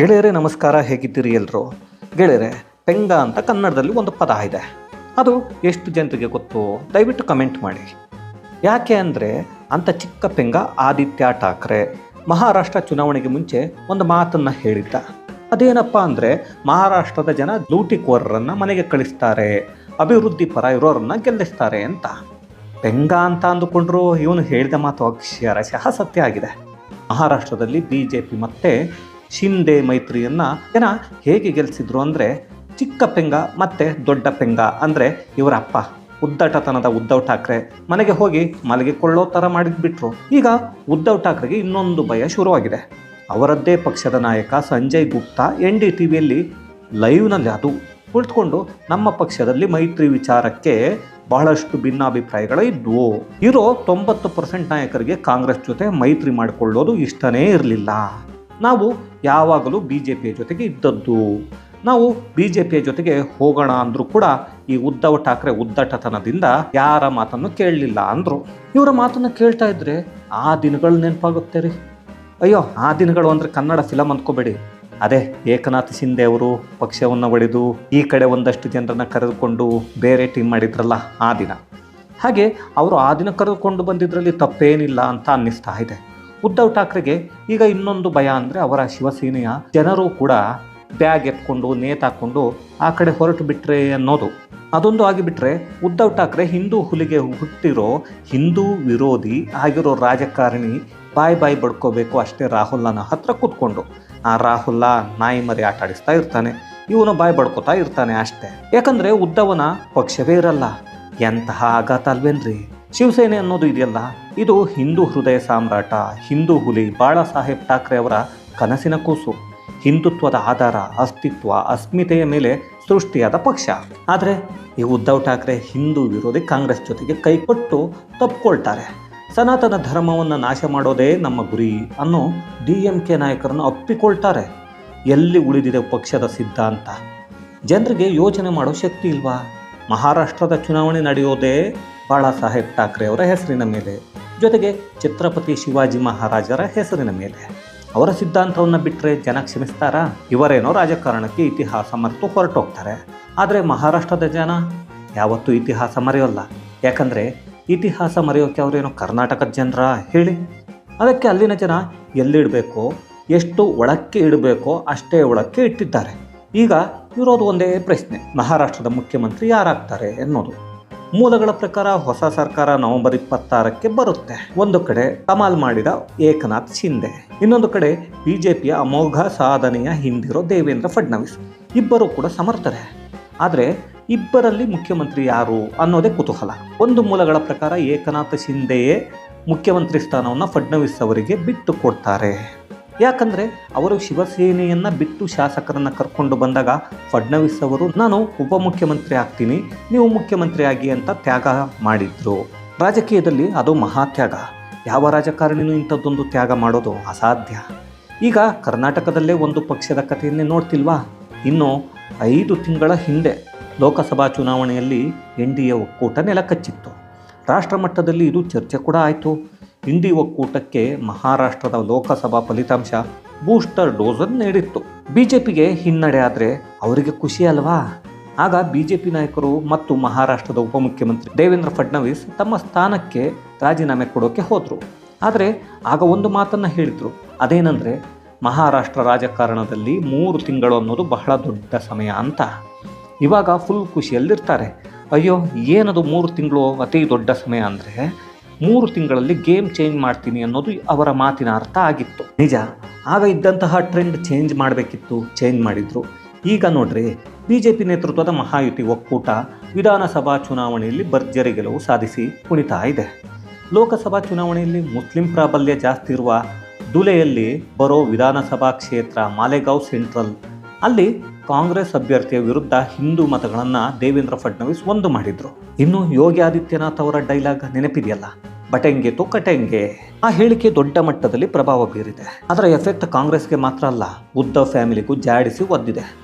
ಗೆಳೆಯರೇ, ನಮಸ್ಕಾರ, ಹೇಗಿದ್ದೀರಿ ಎಲ್ಲರೂ ಗೆಳೆಯರೆ ಪೆಂಗ ಅಂತ ಕನ್ನಡದಲ್ಲಿ ಒಂದು ಪದ ಇದೆ. ಅದು ಎಷ್ಟು ಜನರಿಗೆ ಗೊತ್ತು? ದಯವಿಟ್ಟು ಕಮೆಂಟ್ ಮಾಡಿ. ಯಾಕೆ ಅಂದರೆ ಅಂಥ ಚಿಕ್ಕ ಪೆಂಗ ಆದಿತ್ಯ ಠಾಕ್ರೆ ಮಹಾರಾಷ್ಟ್ರ ಚುನಾವಣೆಗೆ ಮುಂಚೆ ಒಂದು ಮಾತನ್ನು ಹೇಳಿದ್ದ. ಅದೇನಪ್ಪ ಅಂದರೆ, ಮಹಾರಾಷ್ಟ್ರದ ಜನ ಲೂಟಿಕೋರರನ್ನು ಮನೆಗೆ ಕಳಿಸ್ತಾರೆ, ಅಭಿವೃದ್ಧಿ ಪರ ಇರೋರನ್ನು ಗೆಲ್ಲಿಸ್ತಾರೆ ಅಂತ. ಪೆಂಗ ಅಂತ ಅಂದುಕೊಂಡ್ರು ಇವನು ಹೇಳಿದ ಮಾತು ಅಕ್ಷರಶಃ ಸತ್ಯ ಆಗಿದೆ. ಮಹಾರಾಷ್ಟ್ರದಲ್ಲಿ ಬಿ ಜೆ ಪಿ ಮತ್ತೆ ಶಿಂದೆ ಮೈತ್ರಿಯನ್ನ ಜನ ಹೇಗೆ ಗೆಲ್ಲಿಸಿದ್ರು ಅಂದರೆ ಚಿಕ್ಕ ಪೆಂಗ ಮತ್ತೆ ದೊಡ್ಡ ಪೆಂಗ ಅಂದರೆ ಇವರ ಅಪ್ಪ. ಉದ್ದಟತನದ ಉದ್ದವ್ ಠಾಕ್ರೆ ಮನೆಗೆ ಹೋಗಿ ಮಲಗಿಕೊಳ್ಳೋ ಥರ ಮಾಡಿದ್ಬಿಟ್ರು. ಈಗ ಉದ್ದವ್ ಠಾಕ್ರೆಗೆ ಇನ್ನೊಂದು ಭಯ ಶುರುವಾಗಿದೆ. ಅವರದ್ದೇ ಪಕ್ಷದ ನಾಯಕ Sanjay Gupta N D T ವಿಯಲ್ಲಿ ಲೈವ್ನಲ್ಲಿ ಅದು ಕುಳಿತುಕೊಂಡು ನಮ್ಮ ಪಕ್ಷದಲ್ಲಿ ಮೈತ್ರಿ ವಿಚಾರಕ್ಕೆ ಬಹಳಷ್ಟು ಭಿನ್ನಾಭಿಪ್ರಾಯಗಳು ಇದ್ವು. ಇರೋ ತೊಂಬತ್ತು ಪರ್ಸೆಂಟ್ ನಾಯಕರಿಗೆ ಕಾಂಗ್ರೆಸ್ ಜೊತೆ ಮೈತ್ರಿ ಮಾಡಿಕೊಳ್ಳೋದು ಇಷ್ಟನೇ ಇರಲಿಲ್ಲ. ನಾವು ಯಾವಾಗಲೂ ಬಿ ಜೆ ಪಿಯ ಜೊತೆಗೆ ಇದ್ದದ್ದು. ನಾವು ಬಿ ಜೆ ಪಿಯ ಜೊತೆಗೆ ಹೋಗೋಣ ಅಂದರೂ ಕೂಡ ಈ ಉದ್ಧವ್ ಠಾಕ್ರೆ ಉದ್ದಟತನದಿಂದ ಯಾರ ಮಾತನ್ನು ಕೇಳಲಿಲ್ಲ ಅಂದರು. ಇವರ ಮಾತನ್ನು ಕೇಳ್ತಾ ಇದ್ರೆ ಆ ದಿನಗಳು ನೆನಪಾಗುತ್ತೆ ರೀ. ಅಯ್ಯೋ, ಆ ದಿನಗಳು ಅಂದರೆ ಕನ್ನಡ ಫಿಲಮ್ ಅಂದ್ಕೋಬೇಡಿ ಅದೇ, ಏಕನಾಥ್ ಶಿಂದೆ ಅವರು ಪಕ್ಷವನ್ನು ಒಡೆದು ಈ ಕಡೆ ಒಂದಷ್ಟು ಜನರನ್ನು ಕರೆದುಕೊಂಡು ಬೇರೆ ಟೀಮ್ ಮಾಡಿದ್ರಲ್ಲ ಆ ದಿನ. ಹಾಗೆ ಅವರು ಆ ದಿನ ಕರೆದುಕೊಂಡು ಬಂದಿದ್ರಲ್ಲಿ ತಪ್ಪೇನಿಲ್ಲ ಅಂತ ಅನ್ನಿಸ್ತಾ ಇದೆ. ಉದ್ಧವ್ ಠಾಕ್ರೆಗೆ ಈಗ ಇನ್ನೊಂದು ಭಯ ಅಂದರೆ ಅವರ ಶಿವಸೇನೆಯ ಜನರು ಕೂಡ ಬ್ಯಾಗ್ ಎತ್ಕೊಂಡು ನೇತಾಕೊಂಡು ಆ ಕಡೆ ಹೊರಟು ಬಿಟ್ಟರೆ ಅನ್ನೋದು. ಅದೊಂದು ಆಗಿಬಿಟ್ರೆ ಉದ್ಧವ್ ಠಾಕ್ರೆ ಹಿಂದೂ ಹುಲಿಗೆ ಹುಟ್ಟಿರೋ ಹಿಂದೂ ವಿರೋಧಿ ಆಗಿರೋ ರಾಜಕಾರಣಿ ಬಾಯ್ ಬಾಯ್ ಬಡ್ಕೋಬೇಕು ಅಷ್ಟೇ ರಾಹುಲ್ನ ಹತ್ರ ಕೂತ್ಕೊಂಡು. ಆ ರಾಹುಲ್ಲ ನಾಯಿ ಮರಿ ಆಟಾಡಿಸ್ತಾ ಇರ್ತಾನೆ. ಇವನು ಬಾಯ್ ಬಡ್ಕೋತಾ ಇರ್ತಾನೆ ಅಷ್ಟೇ. ಯಾಕಂದ್ರೆ ಉದ್ದವನ ಪಕ್ಷವೇ ಇರಲ್ಲ. ಎಂತಹ ಆಘಾತ ಅಲ್ವೇನ್ರಿ? ಶಿವಸೇನೆ ಅನ್ನೋದು ಇದೆಯಲ್ಲ? ಇದು ಹಿಂದೂ ಹೃದಯ ಸಾಮ್ರಾಟ, ಹಿಂದೂ ಹುಲಿ ಬಾಳ ಸಾಹೇಬ್ ಠಾಕ್ರೆ ಅವರ ಕನಸಿನ ಕೂಸು. ಹಿಂದುತ್ವದ ಆಧಾರ, ಅಸ್ತಿತ್ವ, ಅಸ್ಮಿತೆಯ ಮೇಲೆ ಸೃಷ್ಟಿಯಾದ ಪಕ್ಷ. ಆದರೆ ಈ ಉದ್ಧವ್ ಠಾಕ್ರೆ ಹಿಂದೂ ವಿರೋಧಿ ಕಾಂಗ್ರೆಸ್ ಜೊತೆಗೆ ಕೈಕೊಟ್ಟು ತಪ್ಪಿಕೊಳ್ತಾರೆ ಸನಾತನ ಧರ್ಮವನ್ನು ನಾಶ ಮಾಡೋದೇ ನಮ್ಮ ಗುರಿ ಅನ್ನೋ ಡಿ ಎಂ ಕೆ ನಾಯಕರನ್ನು ಅಪ್ಪಿಕೊಳ್ತಾರೆ. ಎಲ್ಲಿ ಉಳಿದಿದೆ ಪಕ್ಷದ ಸಿದ್ಧಾಂತ? ಜನರಿಗೆ ಯೋಚನೆ ಮಾಡೋ ಶಕ್ತಿ ಇಲ್ವಾ? ಮಹಾರಾಷ್ಟ್ರದ ಚುನಾವಣೆ ನಡೆಯೋದೇ ಬಾಳಾ ಸಾಹೇಬ್ ಠಾಕ್ರೆ ಅವರ ಹೆಸರಿನ ಮೇಲೆ, ಜೊತೆಗೆ ಛತ್ರಪತಿ ಶಿವಾಜಿ ಮಹಾರಾಜರ ಹೆಸರಿನ ಮೇಲೆ. ಅವರ ಸಿದ್ಧಾಂತವನ್ನು ಬಿಟ್ಟರೆ ಜನ ಕ್ಷಮಿಸ್ತಾರಾ? ಇವರೇನೋ ರಾಜಕಾರಣಕ್ಕೆ ಇತಿಹಾಸ ಮರೆತು ಹೊರಟೋಗ್ತಾರೆ. ಆದರೆ ಮಹಾರಾಷ್ಟ್ರದ ಜನ ಯಾವತ್ತೂ ಇತಿಹಾಸ ಮರೆಯೋಲ್ಲ. ಯಾಕಂದರೆ ಇತಿಹಾಸ ಮರೆಯೋಕ್ಕೆ ಅವರೇನೋ ಕರ್ನಾಟಕದ ಜನರ ಹೇಳಿ? ಅದಕ್ಕೆ ಅಲ್ಲಿನ ಜನ ಎಲ್ಲಿಡಬೇಕೋ, ಎಷ್ಟು ಒಳಕ್ಕೆ ಇಡಬೇಕೋ ಅಷ್ಟೇ ಒಳಕ್ಕೆ ಇಟ್ಟಿದ್ದಾರೆ. ಈಗ ಇರೋದು ಒಂದೇ ಪ್ರಶ್ನೆ, ಮಹಾರಾಷ್ಟ್ರದ ಮುಖ್ಯಮಂತ್ರಿ ಯಾರಾಗ್ತಾರೆ ಎನ್ನೋದು ಮೂಲಗಳ ಪ್ರಕಾರ ಹೊಸ ಸರ್ಕಾರ ನವೆಂಬರ್ ಇಪ್ಪತ್ತಾರಕ್ಕೆ ಬರುತ್ತೆ. ಒಂದು ಕಡೆ ಕಮಾಲ್ ಮಾಡಿದ ಏಕನಾಥ್ ಶಿಂದೆ, ಇನ್ನೊಂದು ಕಡೆ ಬಿಜೆಪಿಯ ಅಮೋಘ ಸಾಧನೆಯ ಹಿಂದಿರೋ ದೇವೇಂದ್ರ ಫಡ್ನವೀಸ್. ಇಬ್ಬರು ಕೂಡ ಸಮರ್ಥರೆ. ಆದರೆ ಇಬ್ಬರಲ್ಲಿ ಮುಖ್ಯಮಂತ್ರಿ ಯಾರು ಅನ್ನೋದೇ ಕುತೂಹಲ. ಒಂದು ಮೂಲಗಳ ಪ್ರಕಾರ ಏಕನಾಥ ಶಿಂದೆಯೇ ಮುಖ್ಯಮಂತ್ರಿ ಸ್ಥಾನವನ್ನು ಫಡ್ನವೀಸ್ ಅವರಿಗೆ ಬಿಟ್ಟು ಕೊಡ್ತಾರೆ. ಯಾಕಂದರೆ ಅವರು ಶಿವಸೇನೆಯನ್ನು ಬಿಟ್ಟು ಶಾಸಕರನ್ನು ಕರ್ಕೊಂಡು ಬಂದಾಗ ಫಡ್ನವೀಸ್ ಅವರು, ನಾನು ಉಪಮುಖ್ಯಮಂತ್ರಿ ಆಗ್ತೀನಿ, ನೀವು ಮುಖ್ಯಮಂತ್ರಿ ಆಗಿ ಅಂತ ತ್ಯಾಗ ಮಾಡಿದ್ರು. ರಾಜಕೀಯದಲ್ಲಿ ಅದು ಮಹಾತ್ಯಾಗ ಯಾವ ರಾಜಕಾರಣಿನೂ ಇಂಥದ್ದೊಂದು ತ್ಯಾಗ ಮಾಡೋದು ಅಸಾಧ್ಯ. ಈಗ ಕರ್ನಾಟಕದಲ್ಲೇ ಒಂದು ಪಕ್ಷದ ಕಥೆಯನ್ನೇ ನೋಡ್ತಿಲ್ವಾ? ಇನ್ನು ಐದು ತಿಂಗಳ ಹಿಂದೆ ಲೋಕಸಭಾ ಚುನಾವಣೆಯಲ್ಲಿ ಎನ್ ಡಿ ಎ ಒಕ್ಕೂಟ ನೆಲಕಚ್ಚಿತ್ತು. ರಾಷ್ಟ್ರ ಮಟ್ಟದಲ್ಲಿ ಇದು ಚರ್ಚೆ ಕೂಡ ಆಯಿತು. ಇಂಡಿ ಒಕ್ಕೂಟಕ್ಕೆ ಮಹಾರಾಷ್ಟ್ರದ ಲೋಕಸಭಾ ಫಲಿತಾಂಶ ಬೂಸ್ಟರ್ ಡೋಸನ್ನು ನೀಡಿತ್ತು. ಬಿಜೆಪಿಗೆ ಹಿನ್ನಡೆ ಆದರೆ ಅವರಿಗೆ ಖುಷಿ ಅಲ್ವಾ? ಆಗ ಬಿಜೆಪಿ ನಾಯಕರು ಮತ್ತು ಮಹಾರಾಷ್ಟ್ರದ ಉಪಮುಖ್ಯಮಂತ್ರಿ ದೇವೇಂದ್ರ ಫಡ್ನವೀಸ್ ತಮ್ಮ ಸ್ಥಾನಕ್ಕೆ ರಾಜೀನಾಮೆ ಕೊಡೋಕೆ ಹೋದರು. ಆದರೆ ಆಗ ಒಂದು ಮಾತನ್ನು ಹೇಳಿದರು. ಅದೇನೆಂದರೆ, ಮಹಾರಾಷ್ಟ್ರ ರಾಜಕಾರಣದಲ್ಲಿ ಮೂರು ತಿಂಗಳು ಅನ್ನೋದು ಬಹಳ ದೊಡ್ಡ ಸಮಯ ಅಂತ. ಇವಾಗ ಫುಲ್ ಖುಷಿಯಲ್ಲಿರ್ತಾರೆ. ಅಯ್ಯೋ, ಏನದು ಮೂರು ತಿಂಗಳು ಅತಿ ದೊಡ್ಡ ಸಮಯ ಅಂದರೆ? ಮೂರು ತಿಂಗಳಲ್ಲಿ ಗೇಮ್ ಚೇಂಜ್ ಮಾಡ್ತೀನಿ ಅನ್ನೋದು ಅವರ ಮಾತಿನ ಅರ್ಥ ಆಗಿತ್ತು. ನಿಜ, ಆಗ ಇದ್ದಂತಹ ಟ್ರೆಂಡ್ ಚೇಂಜ್ ಮಾಡಬೇಕಿತ್ತು, ಚೇಂಜ್ ಮಾಡಿದ್ರು. ಈಗ ನೋಡ್ರಿ ಬಿ ಜೆ ಪಿ ನೇತೃತ್ವದ ಮಹಾಯುತಿ ಒಕ್ಕೂಟ ವಿಧಾನಸಭಾ ಚುನಾವಣೆಯಲ್ಲಿ ಭರ್ಜರಿ ಗೆಲುವು ಸಾಧಿಸಿ ಕುಣಿತಾ ಇದೆ. ಲೋಕಸಭಾ ಚುನಾವಣೆಯಲ್ಲಿ ಮುಸ್ಲಿಂ ಪ್ರಾಬಲ್ಯ ಜಾಸ್ತಿ ಇರುವ ದುಲೆಯಲ್ಲಿ ಬರೋ ವಿಧಾನಸಭಾ ಕ್ಷೇತ್ರ ಮಾಲೆಗಾಂವ್ ಸೆಂಟ್ರಲ್. ಅಲ್ಲಿ ಕಾಂಗ್ರೆಸ್ ಅಭ್ಯರ್ಥಿಯ ವಿರುದ್ಧ ಹಿಂದೂ ಮತಗಳನ್ನು ದೇವೇಂದ್ರ ಫಡ್ನವೀಸ್ ಒಂದು ಮಾಡಿದ್ರು. ಇನ್ನು ಯೋಗಿ ಆದಿತ್ಯನಾಥ್ ಅವರ ಡೈಲಾಗ್ ನೆನಪಿದೆಯಲ್ಲ? ಬಟೆಂಗೆ ತು ಕಟೆಂಗೆ ಆ ಹೇಳಿಕೆ ದೊಡ್ಡ ಮಟ್ಟದಲ್ಲಿ ಪ್ರಭಾವ ಬೀರಿದೆ. ಅದರ ಎಫೆಕ್ಟ್ ಕಾಂಗ್ರೆಸ್ಗೆ ಮಾತ್ರ ಅಲ್ಲ ಉದ್ದವ್ ಫ್ಯಾಮಿಲಿಗೂ ಜಾಡಿಸಿ ಒದ್ದಿದೆ.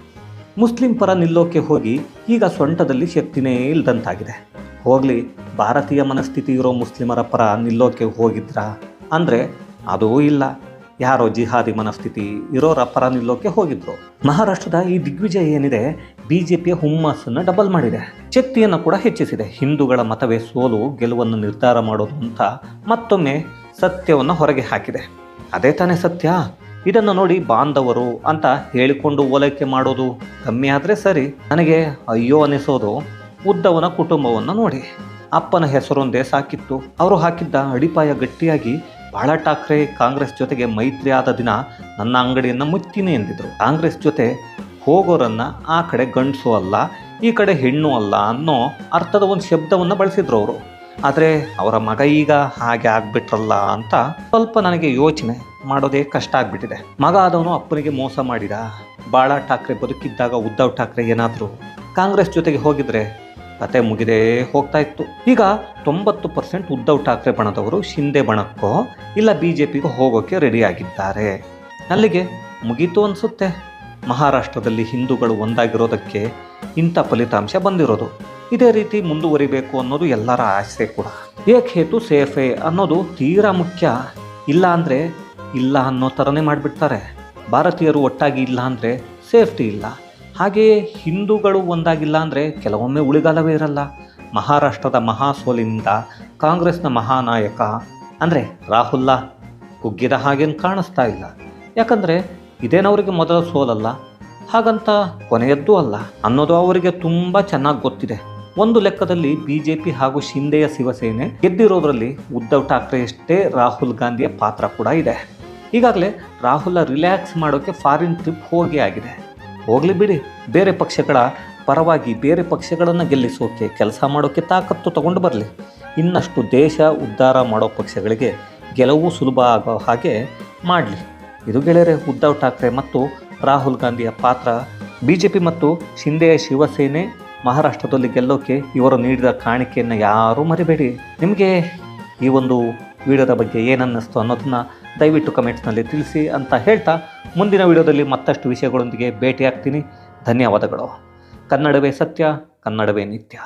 ಮುಸ್ಲಿಂ ಪರ ನಿಲ್ಲೋಕೆ ಹೋಗಿ ಈಗ ಸೊಂಟದಲ್ಲಿ ಶಕ್ತಿನೇ ಇಲ್ದಂತಾಗಿದೆ. ಹೋಗಲಿ, ಭಾರತೀಯ ಮನಸ್ಥಿತಿ ಇರೋ ಮುಸ್ಲಿಮರ ಪರ ನಿಲ್ಲೋಕೆ ಹೋಗಿದ್ರಾ? ಅಂದರೆ ಅದೂ ಇಲ್ಲ. ಯಾರೋ ಜಿಹಾದಿ ಮನಸ್ಥಿತಿ ಇರೋರ ಪರ ನಿಲ್ಲೋಕೆ ಹೋಗಿದ್ರು. ಮಹಾರಾಷ್ಟ್ರದ ಈ ದಿಗ್ವಿಜಯ ಏನಿದೆ, ಬಿಜೆಪಿಯ ಹುಮ್ಮಸ್ಸನ್ನು ಡಬಲ್ ಮಾಡಿದೆ. ಶಕ್ತಿಯನ್ನು ಕೂಡ ಹೆಚ್ಚಿಸಿದೆ. ಹಿಂದೂಗಳ ಮತವೇ ಸೋಲು, ಗೆಲುವನ್ನು ನಿರ್ಧಾರ ಮಾಡೋದು ಅಂತ ಮತ್ತೊಮ್ಮೆ ಸತ್ಯವನ್ನು ಹೊರಗೆ ಹಾಕಿದೆ. ಅದೇ ತಾನೇ ಸತ್ಯ. ಇದನ್ನು ನೋಡಿ ಬಾಂಧವರು ಅಂತ ಹೇಳಿಕೊಂಡು ಓಲೈಕೆ ಮಾಡೋದು ಕಮ್ಮಿ ಆದರೆ ಸರಿ. ನನಗೆ ಅಯ್ಯೋ ಅನಿಸೋದು ಉದ್ದವನ ಕುಟುಂಬವನ್ನು ನೋಡಿ. ಅಪ್ಪನ ಹೆಸರೊಂದೇ ಸಾಕಿತ್ತು. ಅವರು ಹಾಕಿದ್ದ ಅಡಿಪಾಯ ಗಟ್ಟಿಯಾಗಿ ಬಾಳ ಠಾಕ್ರೆ, ಕಾಂಗ್ರೆಸ್ ಜೊತೆಗೆ ಮೈತ್ರಿ ಆದ ದಿನ ನನ್ನ ಅಂಗಡಿಯನ್ನು ಮುಚ್ಚಿನೇ ಎಂದಿದ್ರು. ಕಾಂಗ್ರೆಸ್ ಜೊತೆ ಹೋಗೋರನ್ನ ಆ ಕಡೆ ಗಂಡಸು ಅಲ್ಲ, ಈ ಕಡೆ ಹೆಣ್ಣು ಅಲ್ಲ ಅನ್ನೋ ಅರ್ಥದ ಒಂದು ಶಬ್ದವನ್ನು ಬಳಸಿದ್ರು ಅವರು. ಆದರೆ ಅವರ ಮಗ ಈಗ ಹಾಗೆ ಆಗ್ಬಿಟ್ರಲ್ಲ ಅಂತ ಸ್ವಲ್ಪ ನನಗೆ ಯೋಚನೆ ಮಾಡೋದೇ ಕಷ್ಟ ಆಗ್ಬಿಟ್ಟಿದೆ. ಮಗ ಆದವನು ಅಪ್ಪನಿಗೆ ಮೋಸ ಮಾಡಿದ. ಬಾಳ ಠಾಕ್ರೆ ಬದುಕಿದ್ದಾಗ ಉದ್ಧವ್ ಠಾಕ್ರೆ ಏನಾದರೂ ಕಾಂಗ್ರೆಸ್ ಜೊತೆಗೆ ಹೋಗಿದ್ರೆ ಕತೆ ಮುಗಿದೇ ಹೋಗ್ತಾ ಇತ್ತು. ಈಗ ತೊಂಬತ್ತು ಪರ್ಸೆಂಟ್ ಉದ್ಧವ್ ಠಾಕ್ರೆ ಬಣದವರು ಶಿಂದೆ ಬಣಕ್ಕೋ ಇಲ್ಲ ಬಿ ಜೆ ಪಿಗೋ ಹೋಗೋಕ್ಕೆ ರೆಡಿಯಾಗಿದ್ದಾರೆ ಅಲ್ಲಿಗೆ ಮುಗೀತು ಅನಿಸುತ್ತೆ. ಮಹಾರಾಷ್ಟ್ರದಲ್ಲಿ ಹಿಂದೂಗಳು ಒಂದಾಗಿರೋದಕ್ಕೆ ಇಂಥ ಫಲಿತಾಂಶ ಬಂದಿರೋದು. ಇದೇ ರೀತಿ ಮುಂದುವರಿಬೇಕು ಅನ್ನೋದು ಎಲ್ಲರ ಆಸೆ ಕೂಡ. ಏಕ್ ಹೇತು ಸೇಫೆ ಅನ್ನೋದು ತೀರಾ ಮುಖ್ಯ. ಇಲ್ಲ ಅಂದರೆ ಇಲ್ಲ ಅನ್ನೋ ಥರನೇ ಮಾಡಿಬಿಡ್ತಾರೆ. ಭಾರತೀಯರು ಒಟ್ಟಾಗಿ ಇಲ್ಲ ಅಂದರೆ ಸೇಫ್ಟಿ ಇಲ್ಲ. ಹಾಗೆಯೇ ಹಿಂದೂಗಳು ಒಂದಾಗಿಲ್ಲ ಅಂದರೆ ಕೆಲವೊಮ್ಮೆ ಉಳಿಗಾಲವೇ ಇರಲ್ಲ. ಮಹಾರಾಷ್ಟ್ರದ ಮಹಾ ಸೋಲಿನಿಂದ ಕಾಂಗ್ರೆಸ್ನ ಮಹಾನಾಯಕ ಅಂದರೆ ರಾಹುಲ್ಲ ಕುಗ್ಗಿದ ಹಾಗೇನು ಕಾಣಿಸ್ತಾ ಇಲ್ಲ. ಯಾಕಂದರೆ ಇದೇನವರಿಗೆ ಮೊದಲ ಸೋಲಲ್ಲ, ಹಾಗಂತ ಕೊನೆಯದ್ದು ಅಲ್ಲ ಅನ್ನೋದು ಅವರಿಗೆ ತುಂಬ ಚೆನ್ನಾಗಿ ಗೊತ್ತಿದೆ. ಒಂದು ಲೆಕ್ಕದಲ್ಲಿ ಬಿ ಜೆ ಪಿ ಹಾಗೂ ಶಿಂದೆಯ ಶಿವಸೇನೆ ಗೆದ್ದಿರೋದ್ರಲ್ಲಿ ಠಾಕ್ರೆ ಠಾಕ್ರೆಯಷ್ಟೇ ರಾಹುಲ್ ಗಾಂಧಿಯ ಪಾತ್ರ ಕೂಡ ಇದೆ. ಈಗಾಗಲೇ ರಾಹುಲ ರಿಲ್ಯಾಕ್ಸ್ ಮಾಡೋಕ್ಕೆ ಫಾರಿನ್ ಟ್ರಿಪ್ ಹೋಗಿ ಆಗಿದೆ. ಹೋಗಲಿ ಬಿಡಿ. ಬೇರೆ ಪಕ್ಷಗಳ ಪರವಾಗಿ ಬೇರೆ ಪಕ್ಷಗಳನ್ನು ಗೆಲ್ಲಿಸೋಕೆ ಕೆಲಸ ಮಾಡೋಕ್ಕೆ ತಾಕತ್ತು ತಗೊಂಡು ಬರಲಿ. ಇನ್ನಷ್ಟು ದೇಶ ಉದ್ಧಾರ ಮಾಡೋ ಪಕ್ಷಗಳಿಗೆ ಗೆಲುವು ಸುಲಭ ಆಗೋ ಹಾಗೆ ಮಾಡಲಿ. ಇದು ಗೆಳೆಯರೆ, ಉದ್ಧವ್ ಠಾಕ್ರೆ ಮತ್ತು ರಾಹುಲ್ ಗಾಂಧಿಯ ಪಾತ್ರ. ಬಿ ಜೆ ಪಿ ಮತ್ತು ಶಿಂದೆಯ ಶಿವಸೇನೆ ಮಹಾರಾಷ್ಟ್ರದಲ್ಲಿ ಗೆಲ್ಲೋಕೆ ಇವರು ನೀಡಿದ ಕಾಣಿಕೆಯನ್ನು ಯಾರೂ ಮರಿಬೇಡಿ. ನಿಮಗೆ ಈ ಒಂದು ವಿಡಿಯೋದ ಬಗ್ಗೆ ಏನನ್ನಿಸ್ತು ಅನ್ನೋದನ್ನ ದಯವಿಟ್ಟು ಕಮೆಂಟ್ಸ್ನಲ್ಲಿ ತಿಳಿಸಿ ಅಂತ ಹೇಳ್ತಾ ಮುಂದಿನ ವಿಡಿಯೋದಲ್ಲಿ ಮತ್ತಷ್ಟು ವಿಷಯಗಳೊಂದಿಗೆ ಭೇಟಿಯಾಗ್ತೀನಿ. ಧನ್ಯವಾದಗಳು. ಕನ್ನಡವೇ ಸತ್ಯ, ಕನ್ನಡವೇ ನಿತ್ಯ.